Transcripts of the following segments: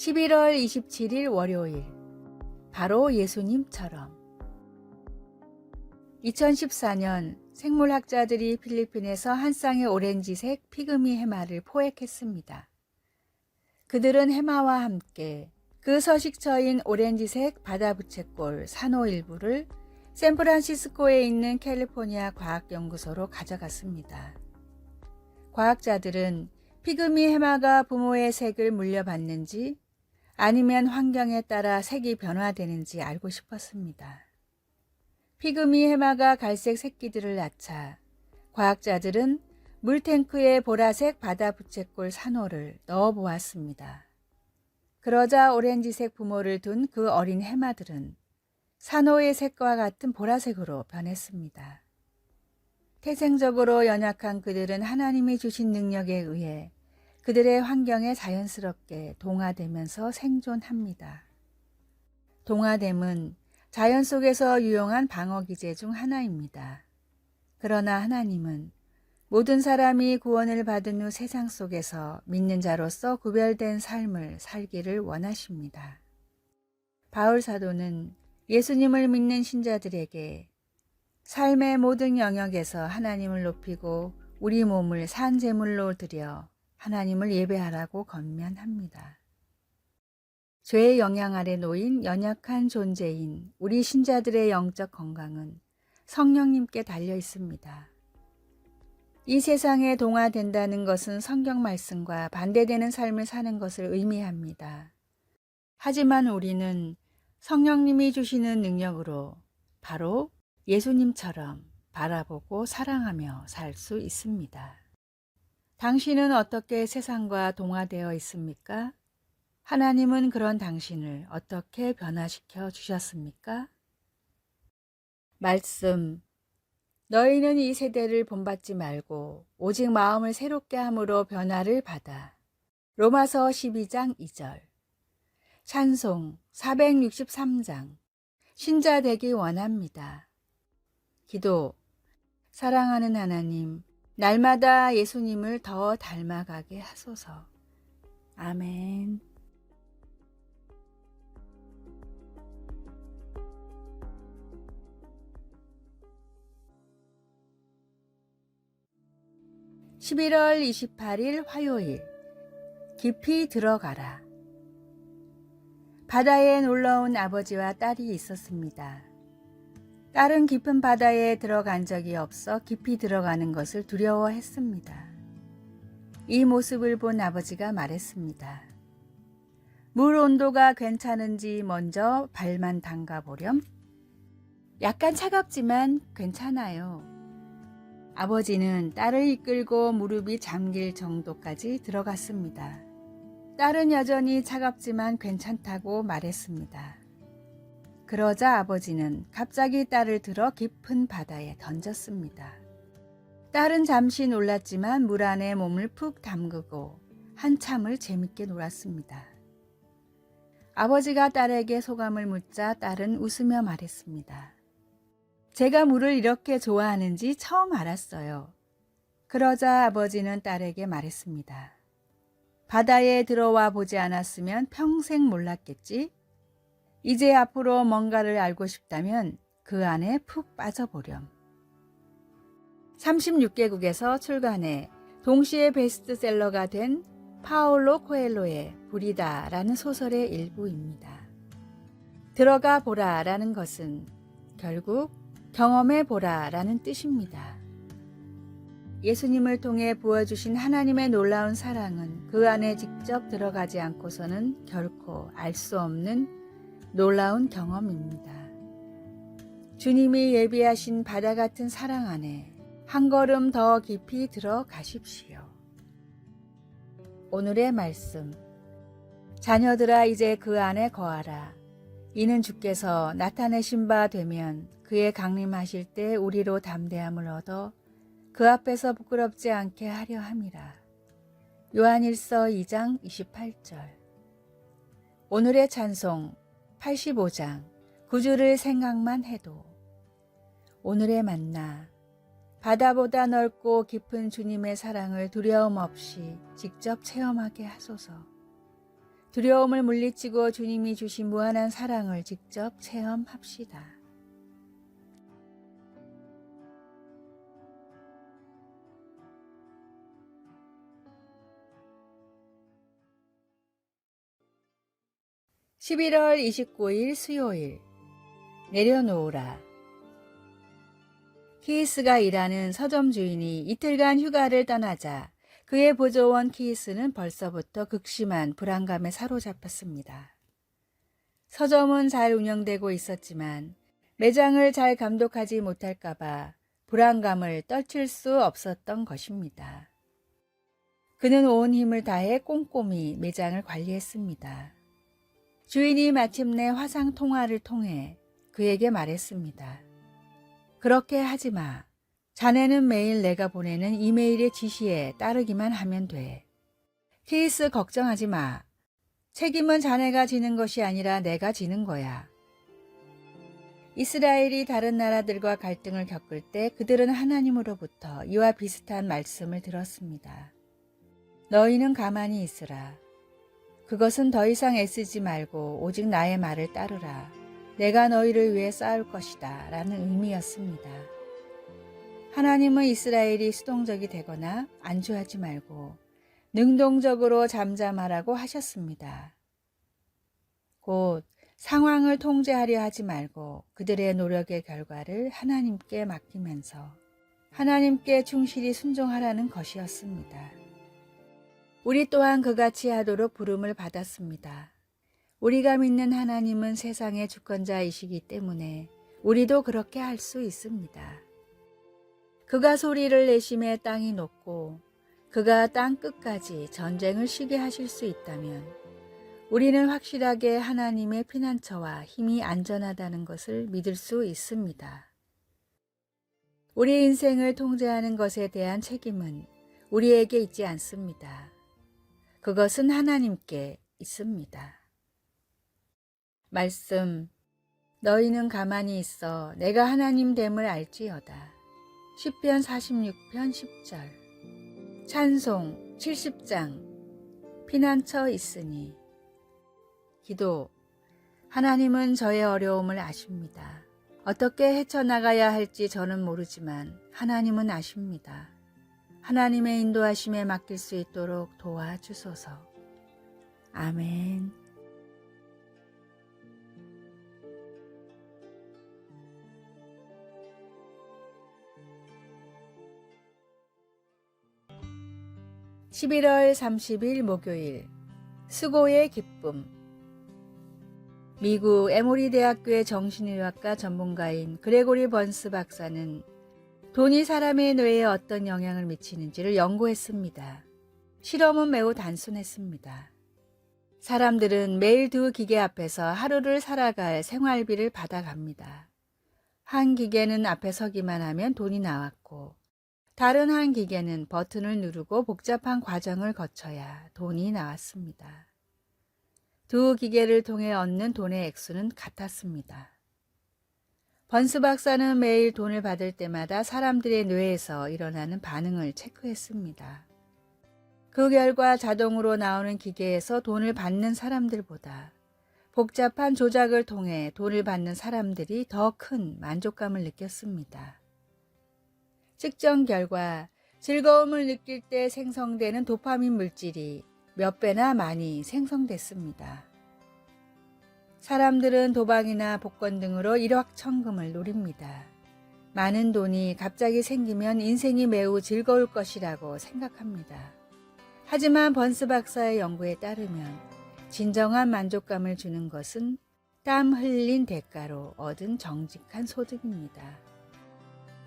11월 27일 월요일. 바로 예수님처럼. 2014년 생물학자들이 필리핀에서 한 쌍의 오렌지색 피그미 해마를 포획했습니다. 그들은 해마와 함께 그 서식처인 오렌지색 바다부채꼴 산호 일부를 샌프란시스코에 있는 캘리포니아 과학연구소로 가져갔습니다. 과학자들은 피그미 해마가 부모의 색을 물려받는지 아니면 환경에 따라 색이 변화되는지 알고 싶었습니다. 피그미 해마가 갈색 새끼들을 낳자 과학자들은 물탱크에 보라색 바다 부채꼴 산호를 넣어 보았습니다. 그러자 오렌지색 부모를 둔 그 어린 해마들은 산호의 색과 같은 보라색으로 변했습니다. 태생적으로 연약한 그들은 하나님이 주신 능력에 의해 그들의 환경에 자연스럽게 동화되면서 생존합니다. 동화됨은 자연 속에서 유용한 방어 기제 중 하나입니다. 그러나 하나님은 모든 사람이 구원을 받은 후 세상 속에서 믿는 자로서 구별된 삶을 살기를 원하십니다. 바울 사도는 예수님을 믿는 신자들에게 삶의 모든 영역에서 하나님을 높이고 우리 몸을 산 제물로 드려 하나님을 예배하라고 건면합니다. 죄의 영향 아래 놓인 연약한 존재인 우리 신자들의 영적 건강은 성령님께 달려 있습니다. 이 세상에 동화된다는 것은 성경 말씀과 반대되는 삶을 사는 것을 의미합니다. 하지만 우리는 성령님이 주시는 능력으로 바로 예수님처럼 바라보고 사랑하며 살 수 있습니다. 당신은 어떻게 세상과 동화되어 있습니까? 하나님은 그런 당신을 어떻게 변화시켜 주셨습니까? 말씀. 너희는 이 세대를 본받지 말고 오직 마음을 새롭게 함으로 변화를 받아. 로마서 12장 2절. 찬송 463장. 신자 되기 원합니다. 기도. 사랑하는 하나님, 날마다 예수님을 더 닮아가게 하소서. 아멘. (11월 28일) 화요일 깊이 들어가라 바다에 놀러온 아버지와 딸이 있었습니다. 딸은 깊은 바다에 들어간 적이 없어 깊이 들어가는 것을 두려워했습니다. 이 모습을 본 아버지가 말했습니다. 물 온도가 괜찮은지 먼저 발만 담가 보렴. 약간 차갑지만 괜찮아요. 아버지는 딸을 이끌고 무릎이 잠길 정도까지 들어갔습니다. 딸은 여전히 차갑지만 괜찮다고 말했습니다. 그러자 아버지는 갑자기 딸을 들어 깊은 바다에 던졌습니다. 딸은 잠시 놀랐지만 물 안에 몸을 푹 담그고 한참을 재밌게 놀았습니다. 아버지가 딸에게 소감을 묻자 딸은 웃으며 말했습니다. 제가 물을 이렇게 좋아하는지 처음 알았어요. 그러자 아버지는 딸에게 말했습니다. 바다에 들어와 보지 않았으면 평생 몰랐겠지? 이제 앞으로 뭔가를 알고 싶다면 그 안에 푹 빠져보렴. 36개국에서 출간해 동시에 베스트셀러가 된 파올로 코엘로의 불이다라는 소설의 일부입니다. 들어가 보라라는 것은 결국 경험해 보라라는 뜻입니다. 예수님을 통해 부어주신 하나님의 놀라운 사랑은 그 안에 직접 들어가지 않고서는 결코 알 수 없는 놀라운 경험입니다. 주님이 예비하신 바다 같은 사랑 안에 한 걸음 더 깊이 들어가십시오. 오늘의 말씀. 자녀들아 이제 그 안에 거하라. 이는 주께서 나타내신 바 되면 그의 강림하실 때 우리로 담대함을 얻어 그 앞에서 부끄럽지 않게 하려 함이라. 요한일서 2장 28절. 오늘의 찬송 85장 구주를 생각만 해도 오늘의 만나 바다보다 넓고 깊은 주님의 사랑을 두려움 없이 직접 체험하게 하소서. 두려움을 물리치고 주님이 주신 무한한 사랑을 직접 체험합시다. (11월 29일) 수요일 내려놓으라 키이스가 일하는 서점 주인이 이틀간 휴가를 떠나자 그의 보조원 키이스는 벌써부터 극심한 불안감에 사로잡혔습니다. 서점은 잘 운영되고 있었지만 매장을 잘 감독하지 못할까봐 불안감을 떨칠 수 없었던 것입니다. 그는 온 힘을 다해 꼼꼼히 매장을 관리했습니다. 주인이 마침내 화상 통화를 통해 그에게 말했습니다. 그렇게 하지 마. 자네는 매일 내가 보내는 이메일의 지시에 따르기만 하면 돼. 케이스 걱정하지 마. 책임은 자네가 지는 것이 아니라 내가 지는 거야. 이스라엘이 다른 나라들과 갈등을 겪을 때 그들은 하나님으로부터 이와 비슷한 말씀을 들었습니다. 너희는 가만히 있으라. 그것은 더 이상 애쓰지 말고 오직 나의 말을 따르라. 내가 너희를 위해 싸울 것이다. 라는 의미였습니다. 하나님은 이스라엘이 수동적이 되거나 안주하지 말고 능동적으로 잠잠하라고 하셨습니다. 곧 상황을 통제하려 하지 말고 그들의 노력의 결과를 하나님께 맡기면서 하나님께 충실히 순종하라는 것이었습니다. 우리 또한 그같이 하도록 부름을 받았습니다. 우리가 믿는 하나님은 세상의 주권자이시기 때문에 우리도 그렇게 할 수 있습니다. 그가 소리를 내심에 땅이 녹고 그가 땅 끝까지 전쟁을 쉬게 하실 수 있다면 우리는 확실하게 하나님의 피난처와 힘이 안전하다는 것을 믿을 수 있습니다. 우리 인생을 통제하는 것에 대한 책임은 우리에게 있지 않습니다. 그것은 하나님께 있습니다. 말씀 너희는 가만히 있어 내가 하나님 됨을 알지어다. 10편 46편 10절 찬송 70장 피난처 있으니 기도 하나님은 저의 어려움을 아십니다. 어떻게 헤쳐나가야 할지 저는 모르지만 하나님은 아십니다. 하나님의 인도하심에 맡길 수 있도록 도와주소서. 아멘. (11월 30일) 목요일 수고의 기쁨 미국 에모리 대학교의 정신의학과 전문가인 그레고리 번스 박사는 돈이 사람의 뇌에 어떤 영향을 미치는지를 연구했습니다. 실험은 매우 단순했습니다. 사람들은 매일 두 기계 앞에서 하루를 살아갈 생활비를 받아갑니다. 한 기계는 앞에 서기만 하면 돈이 나왔고, 다른 한 기계는 버튼을 누르고 복잡한 과정을 거쳐야 돈이 나왔습니다. 두 기계를 통해 얻는 돈의 액수는 같았습니다. 번스 박사는 매일 돈을 받을 때마다 사람들의 뇌에서 일어나는 반응을 체크했습니다. 그 결과 자동으로 나오는 기계에서 돈을 받는 사람들보다 복잡한 조작을 통해 돈을 받는 사람들이 더 큰 만족감을 느꼈습니다. 측정 결과 즐거움을 느낄 때 생성되는 도파민 물질이 몇 배나 많이 생성됐습니다. 사람들은 도박이나 복권 등으로 일확천금을 노립니다. 많은 돈이 갑자기 생기면 인생이 매우 즐거울 것이라고 생각합니다. 하지만 번스 박사의 연구에 따르면 진정한 만족감을 주는 것은 땀 흘린 대가로 얻은 정직한 소득입니다.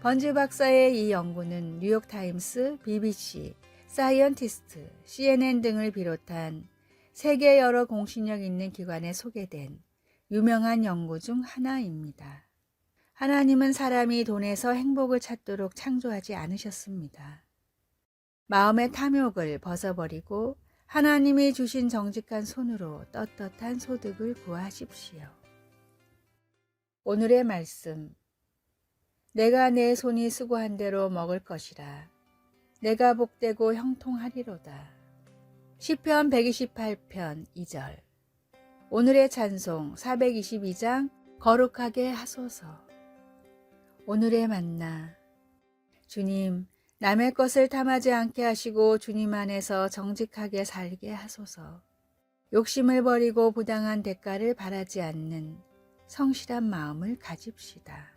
번즈 박사의 이 연구는 뉴욕타임스, BBC, 사이언티스트, CNN 등을 비롯한 세계 여러 공신력 있는 기관에 소개된 유명한 연구 중 하나입니다. 하나님은 사람이 돈에서 행복을 찾도록 창조하지 않으셨습니다. 마음의 탐욕을 벗어버리고 하나님이 주신 정직한 손으로 떳떳한 소득을 구하십시오. 오늘의 말씀. 내가 내 손이 수고한 대로 먹을 것이라. 내가 복되고 형통하리로다. 시편 128편 2절 오늘의 찬송 422장 거룩하게 하소서. 오늘의 만나. 주님 남의 것을 탐하지 않게 하시고 주님 안에서 정직하게 살게 하소서. 욕심을 버리고 부당한 대가를 바라지 않는 성실한 마음을 가집시다.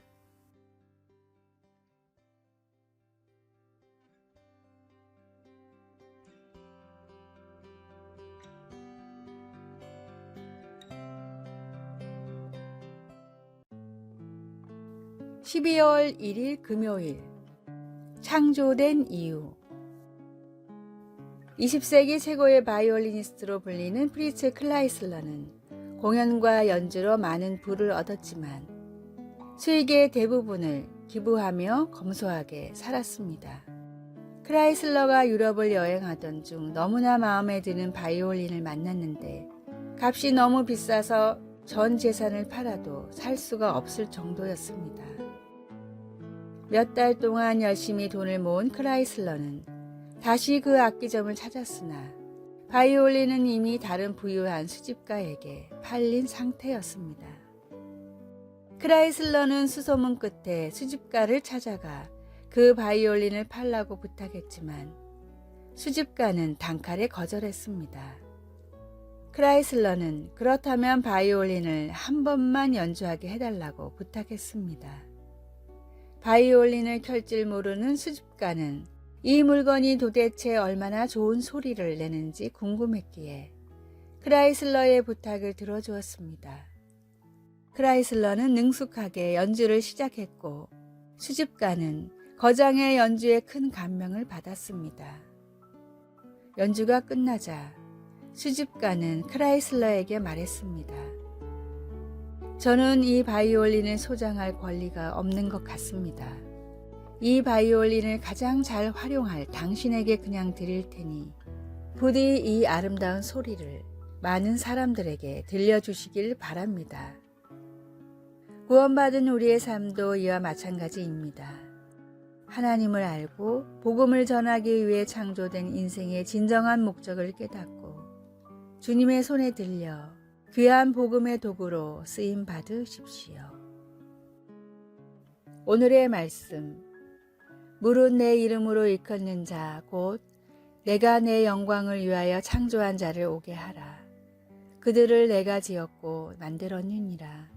(12월 1일) 금요일 창조된 이유 20세기 최고의 바이올리니스트로 불리는 프리츠 클라이슬러는 공연과 연주로 많은 부를 얻었지만 수익의 대부분을 기부하며 검소하게 살았습니다. 크라이슬러가 유럽을 여행하던 중 너무나 마음에 드는 바이올린을 만났는데 값이 너무 비싸서 전 재산을 팔아도 살 수가 없을 정도였습니다. 몇 달 동안 열심히 돈을 모은 크라이슬러는 다시 그 악기점을 찾았으나 바이올린은 이미 다른 부유한 수집가에게 팔린 상태였습니다. 크라이슬러는 수소문 끝에 수집가를 찾아가 그 바이올린을 팔라고 부탁했지만 수집가는 단칼에 거절했습니다. 크라이슬러는 그렇다면 바이올린을 한 번만 연주하게 해달라고 부탁했습니다. 바이올린을 켤 줄 모르는 수집가는 이 물건이 도대체 얼마나 좋은 소리를 내는지 궁금했기에 크라이슬러의 부탁을 들어주었습니다. 크라이슬러는 능숙하게 연주를 시작했고 수집가는 거장의 연주에 큰 감명을 받았습니다. 연주가 끝나자 수집가는 크라이슬러에게 말했습니다. 저는 이 바이올린을 소장할 권리가 없는 것 같습니다. 이 바이올린을 가장 잘 활용할 당신에게 그냥 드릴 테니 부디 이 아름다운 소리를 많은 사람들에게 들려주시길 바랍니다. 구원받은 우리의 삶도 이와 마찬가지입니다. 하나님을 알고 복음을 전하기 위해 창조된 인생의 진정한 목적을 깨닫고 주님의 손에 들려 귀한 복음의 도구로 쓰임 받으십시오. 오늘의 말씀 물은 내 이름으로 일컫는 자 곧 내가 내 영광을 위하여 창조한 자를 오게 하라. 그들을 내가 지었고 만들었느니라.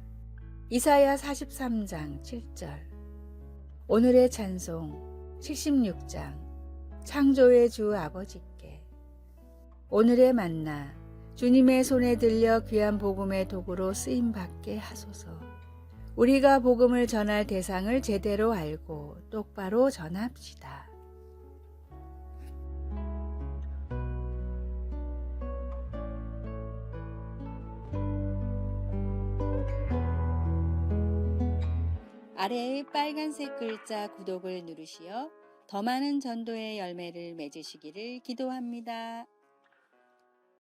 이사야 43장 7절 오늘의 찬송 76장 창조의 주 아버지께 오늘의 만나 주님의 손에 들려 귀한 복음의 도구로 쓰임 받게 하소서. 우리가 복음을 전할 대상을 제대로 알고 똑바로 전합시다. 아래의 빨간색 글자 구독을 누르시어 더 많은 전도의 열매를 맺으시기를 기도합니다.